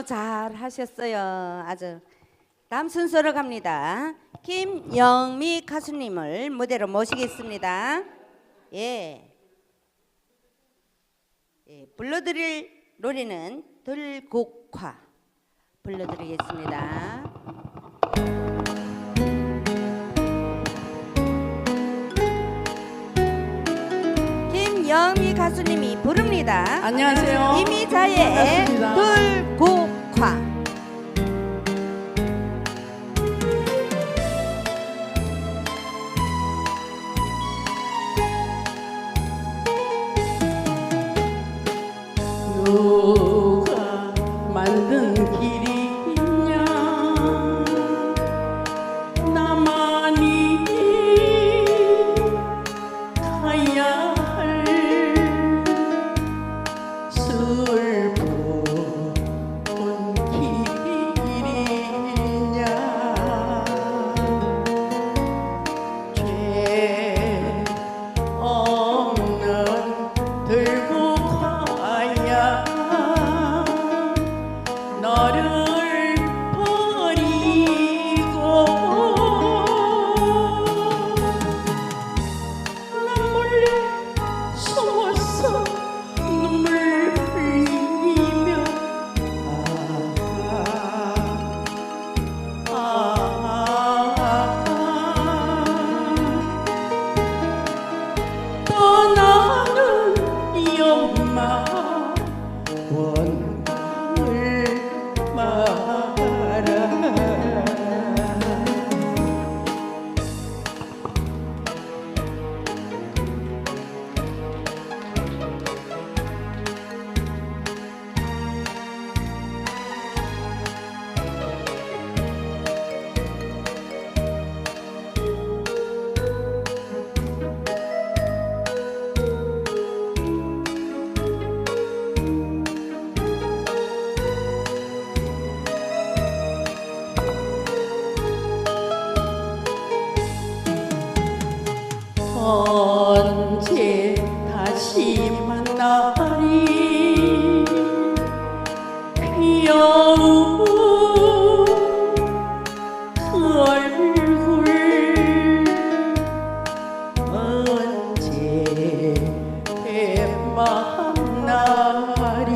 너무 잘 하셨어요. 아주. 다음 순서로 갑니다. 김영미 가수님을 무대로 모시겠습니다. 예. 예, 불러드릴 노래는 들국화 불러드리겠습니다. 김영미 가수님이 부릅니다. 안녕하세요. 이미자의 반갑 습니 다시 만나리 귀여운 그 얼굴 언제 만나리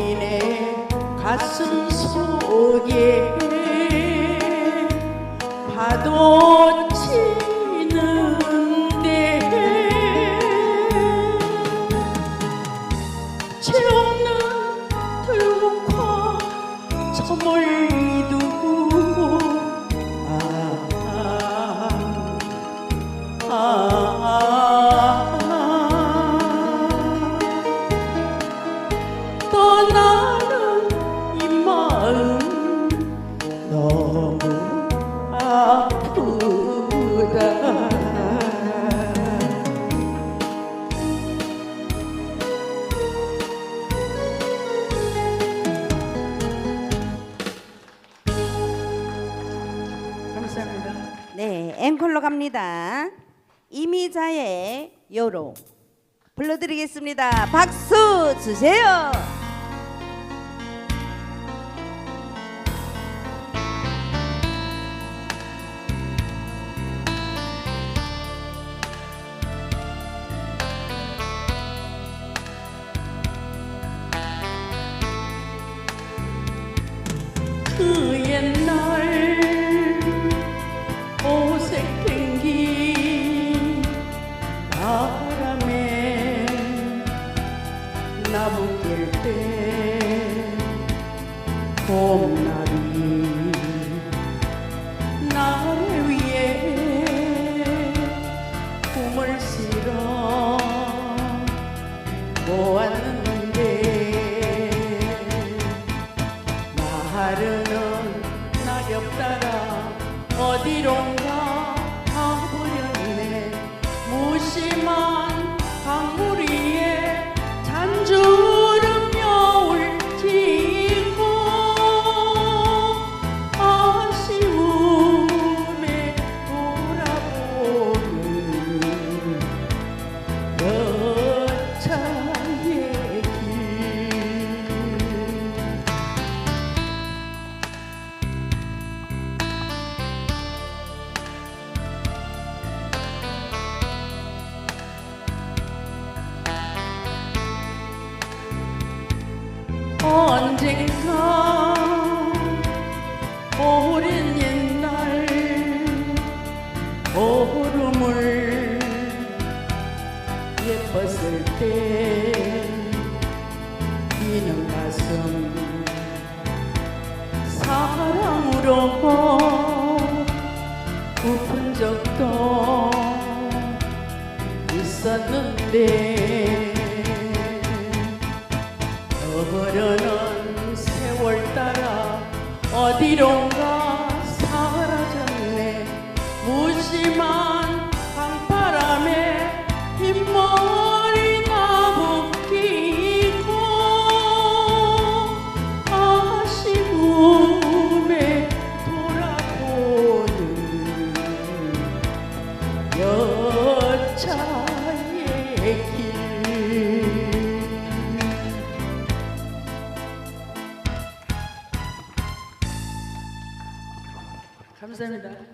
여인의 가슴 속에 파도 치는데 죄 없는 들국화 저 멀리 두고 아, 아, 아, 감사합니다. 네, 앵콜로 갑니다. 이미자의 요로 불러드리겠습니다. 박수 주세요. 따라 어디론가 사랑으로 부푼 적도 있었는데 흐르는 세월 따라 어디론가 여차의 길 감사합니다.